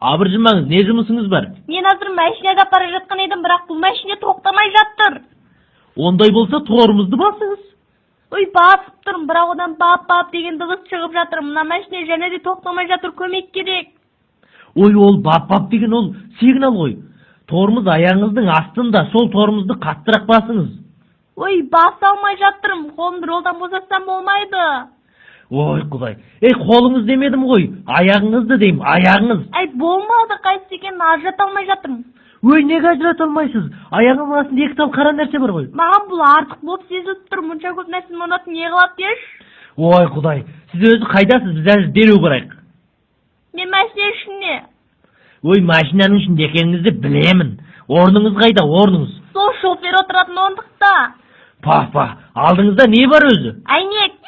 абыржымаңыз не жұмысыңыз бар? Мен азыр машинада бара жатқан едім бірақ бұл машина тоқтамай жатыр. Ондай болса торымызды басыңыз. Ой басып тұрмын бірақ одан бап бап деген дыбыс шығып жатыр. Мына машина және де тоқтамай жатыр көмек керек. Ой ол бап бап деген ол сигнал ғой. Торымыз аяғыңыздың астында сол торымызды қаттырақ басыңыз. Ой баса алмай жатырмын. Қолымды жолдан босатсам болмайды. Ой құдай ей қолыңыз демедім ғой. Аяғыңызды деймін аяғыңыз. Әй болмады қайсысы екенін ажырата алмай жатырмын. Ой неге ажырата алмайсыз? Аяғыңның астында екі тал қара нәрсе бар ғой. Маған бұл артық болып сезіліп тұр. Мұнша көп нәрсені ұнатып не қылады деші ой құдай сіз өзі қайдасыз? Біз әзір дереу барайық. Мен машина ішінде? Ой машинаның ішінде екеніңізді білемін. Орныңыз қайда? Орныңыз. Сол шофер отыратын орындықта пах алдыңызда не бар өзі? Әйнек.